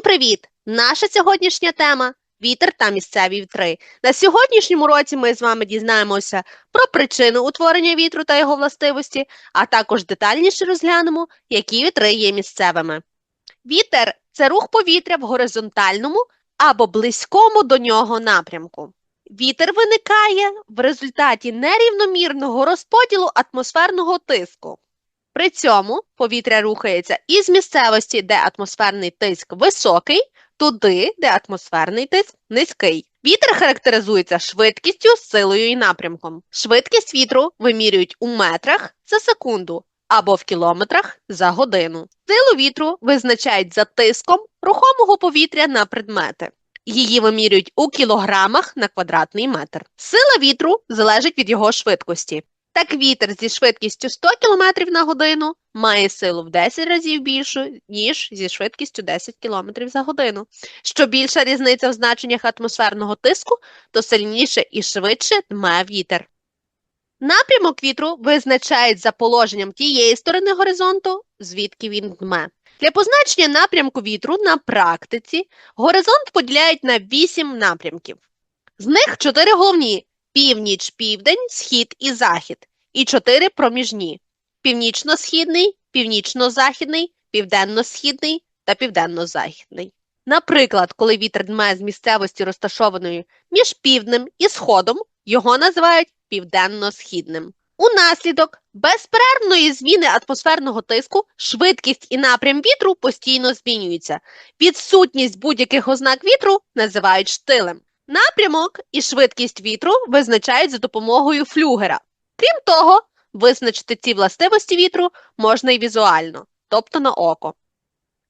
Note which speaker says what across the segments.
Speaker 1: Всім привіт! Наша сьогоднішня тема вітер та місцеві вітри. На сьогоднішньому році ми з вами дізнаємося про причину утворення вітру та його властивості, а також детальніше розглянемо, які вітри є місцевими. Вітер це рух повітря в горизонтальному або близькому до нього напрямку. Вітер виникає в результаті нерівномірного розподілу атмосферного тиску. При цьому повітря рухається із місцевості, де атмосферний тиск високий, туди, де атмосферний тиск низький. Вітер характеризується швидкістю, силою і напрямком. Швидкість вітру вимірюють у метрах за секунду або в кілометрах за годину. Силу вітру визначають за тиском рухомого повітря на предмети. Її вимірюють у кілограмах на квадратний метр. Сила вітру залежить від його швидкості. Так вітер зі швидкістю 100 км на годину має силу в 10 разів більшу, ніж зі швидкістю 10 км за годину. Що більша різниця в значеннях атмосферного тиску, то сильніше і швидше дме вітер. Напрямок вітру визначають за положенням тієї сторони горизонту, звідки він дме. Для позначення напрямку вітру на практиці горизонт поділяють на 8 напрямків. З них 4 головні північ, південь, схід і захід, і чотири проміжні: північно-східний, північно-західний, південно-східний та південно-західний. Наприклад, коли вітер дме з місцевості, розташованої між півднем і сходом, його називають південно-східним. Унаслідок безперервної зміни атмосферного тиску швидкість і напрям вітру постійно змінюються. Відсутність будь-яких ознак вітру називають штилем. Напрямок і швидкість вітру визначають за допомогою флюгера. Крім того, визначити ці властивості вітру можна і візуально, тобто на око.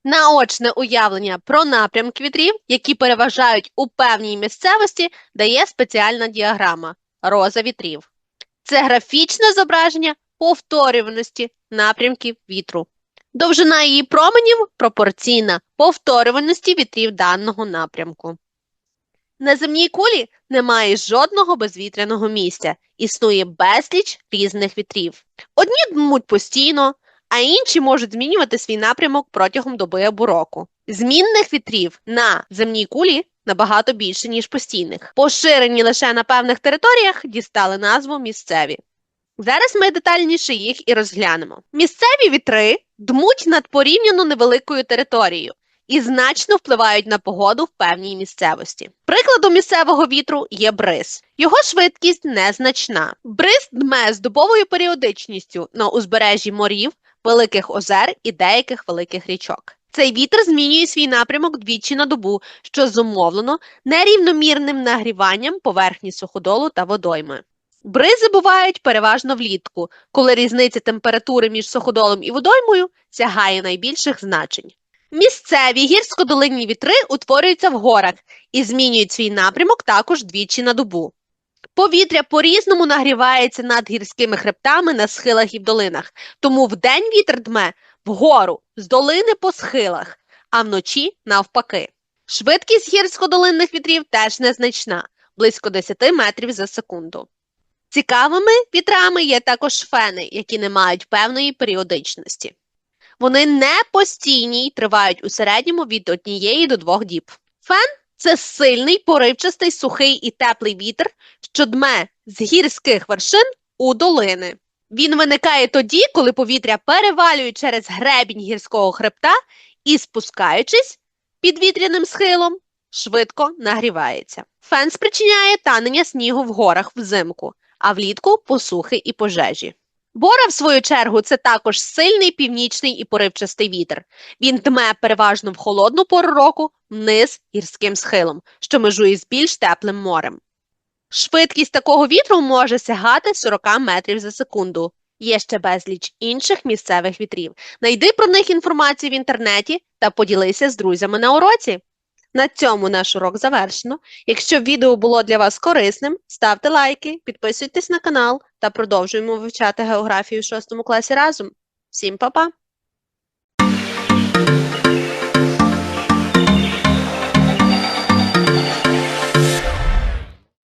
Speaker 1: Наочне уявлення про напрямки вітрів, які переважають у певній місцевості, дає спеціальна діаграма роза вітрів. Це графічне зображення повторюваності напрямків вітру. Довжина її променів пропорційна повторюваності вітрів даного напрямку. На земній кулі немає жодного безвітряного місця, існує безліч різних вітрів. Одні дмуть постійно, а інші можуть змінювати свій напрямок протягом доби або року. Змінних вітрів на земній кулі набагато більше, ніж постійних. Поширені лише на певних територіях дістали назву місцеві. Зараз ми детальніше їх і розглянемо. Місцеві вітри дмуть над порівняно невеликою територією і значно впливають на погоду в певній місцевості. Прикладом місцевого вітру є бриз. Його швидкість незначна. Бриз дме з добовою періодичністю на узбережжі морів, великих озер і деяких великих річок. Цей вітер змінює свій напрямок двічі на добу, що зумовлено нерівномірним нагріванням поверхні суходолу та водойми. Бризи бувають переважно влітку, коли різниця температури між суходолом і водоймою сягає найбільших значень. Місцеві гірськодолинні вітри утворюються в горах і змінюють свій напрямок також двічі на добу. Повітря по-різному нагрівається над гірськими хребтами на схилах і в долинах, тому вдень вітер дме вгору з долини по схилах, а вночі навпаки. Швидкість гірськодолинних вітрів теж незначна близько 10 метрів за секунду. Цікавими вітрами є також фени, які не мають певної періодичності. Вони не постійні й тривають у середньому від однієї до двох діб. Фен це сильний, поривчастий, сухий і теплий вітер, що дме з гірських вершин у долини. Він виникає тоді, коли повітря перевалює через гребінь гірського хребта і, спускаючись під вітряним схилом, швидко нагрівається. Фен спричиняє танення снігу в горах взимку, а влітку посухи і пожежі. Бора, в свою чергу, це також сильний північний і поривчастий вітер. Він дме переважно в холодну пору року вниз гірським схилом, що межує з більш теплим морем. Швидкість такого вітру може сягати 40 метрів за секунду. Є ще безліч інших місцевих вітрів. Найди про них інформацію в інтернеті та поділися з друзями на уроці. На цьому наш урок завершено. Якщо відео було для вас корисним, ставте лайки, підписуйтесь на канал та продовжуємо вивчати географію в 6 класі разом. Всім па-па!